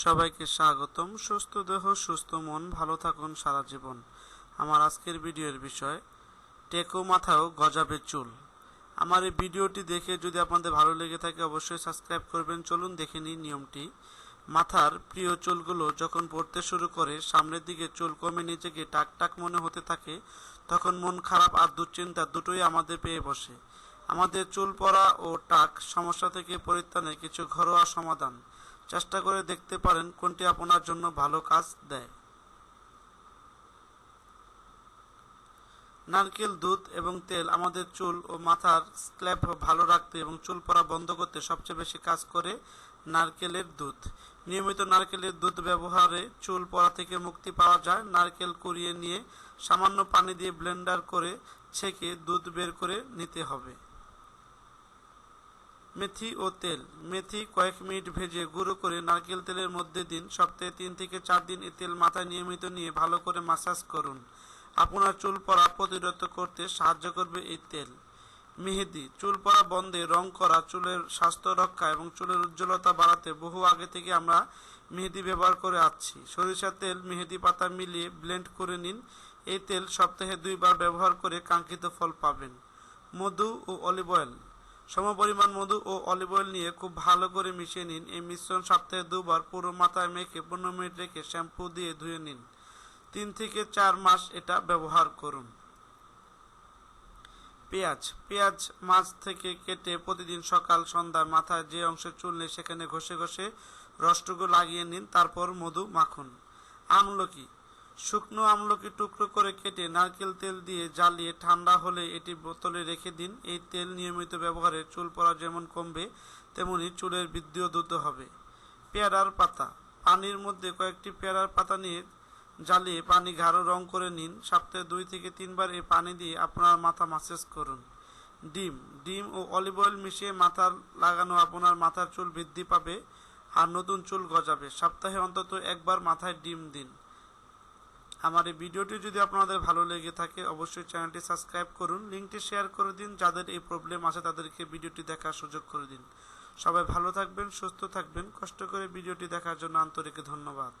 সবাইকে স্বাগতম। সুস্থ দেহ, সুস্থ মন, ভালো থাকুন সারা জীবন। আমার আজকের ভিডিওর বিষয়, টেকো মাথাও গজাবে চুল। আমার এই ভিডিওটি দেখে যদি আপনাদের ভালো লেগে থাকে, অবশ্যই সাবস্ক্রাইব করবেন। চলুন দেখে নিই নিয়মটি। মাথার প্রিয় চুলগুলো যখন পড়তে শুরু করে, সামনের দিকে চুল কমে নিজেকে টাক টাক মনে হতে থাকে, তখন মন খারাপ আর দুশ্চিন্তা দুটোই আমাদের পেয়ে বসে। আমাদের চুল পড়া ও টাক সমস্যা থেকে পরিত্রাণের কিছু ঘরোয়া সমাধান। চেষ্টা করে দেখতে পারেন কোনটি আপনার জন্য ভালো কাজ দেয়। নারকেল, দুধ এবং তেল আমাদের চুল ও মাথার স্ক্ল্যাপ ভালো রাখতে এবং চুল পড়া বন্ধ করতে সবচেয়ে বেশি কাজ করে নারকেলের দুধ। নিয়মিত নারকেলের দুধ ব্যবহারে চুল পড়া থেকে মুক্তি পাওয়া যায়। নারকেল কুড়িয়ে নিয়ে সামান্য পানি দিয়ে ব্লেন্ডার করে ছেঁকে দুধ বের করে নিতে হবে। মেথি ও তেল। মেথি কয়েক মিনিট ভেজে গুঁড়ো করে নারকেল তেলের মধ্যে দিন। সপ্তাহে তিন থেকে চার দিন এই তেল মাথায় নিয়মিত নিয়ে ভালো করে মাসাজ করুন। আপনার চুল পড়া প্রতিরোধ করতে সাহায্য করবে এই তেল। মেহেদি। চুল পড়া বন্ধে রং করা, চুলের স্বাস্থ্য রক্ষা এবং চুলের উজ্জ্বলতা বাড়াতে বহু আগে থেকে আমরা মেহেদি ব্যবহার করে আসছি সরিষার তেল, মেহেদি পাতা মিলিয়ে ব্লেন্ড করে নিন। এই তেল সপ্তাহে দুইবার ব্যবহার করে কাঙ্ক্ষিত ফল পাবেন। মধু ও অলিভ অয়েল সমপরিমাণ মধু ও অলিভ অয়েল নিয়ে খুব ভালো করে মিশিয়ে নিন। এই মিশ্রণ সপ্তাহে দুবার পুরো মাথায় মেখে পনেরো মিনিট রেখে শ্যাম্পু দিয়ে ধুয়ে নিন। তিন থেকে চার মাস এটা ব্যবহার করুন। পেঁয়াজ। পেঁয়াজ মাছ থেকে কেটে প্রতিদিন সকাল, সন্ধ্যা মাথায় যে অংশে চুল নেই সেখানে ঘষে ঘষে রসটুকু লাগিয়ে নিন, তারপর মধু মাখুন। আমলকি শুকনো আমলকি টুকরো করে কেটে নারকেল তেল দিয়ে জ্বালিয়ে ঠান্ডা হলে এটি বোতলে রেখে দিন। এই তেল নিয়মিত ব্যবহারে চুল পড়া যেমন কমবে, তেমনি চুলের বৃদ্ধিও দ্রুত হবে। পেয়ারার পাতা। পানির মধ্যে কয়েকটি পেয়ারার পাতা নিয়ে জ্বালিয়ে পানি গাঢ় রং করে নিন। সপ্তাহে দুই থেকে তিনবার এই পানি দিয়ে আপনার মাথা মাসাজ করুন। ডিম। ডিম ও অলিভ অয়েল মিশিয়ে মাথা লাগানো আপনার মাথার চুল বৃদ্ধি পাবে আর নতুন চুল গজাবে। সপ্তাহে অন্তত একবার মাথায় ডিম দিন। আমার এই ভিডিওটি যদি আপনাদের ভালো লেগে থাকে, অবশ্যই চ্যানেলটি সাবস্ক্রাইব করুন, লিঙ্কটি শেয়ার করে দিন, যাদের এই প্রবলেম আছে তাদেরকে ভিডিওটি দেখার সুযোগ করে দিন। সবাই ভালো থাকবেন, সুস্থ থাকবেন, কষ্ট করে ভিডিওটি দেখার জন্য আন্তরিক ধন্যবাদ।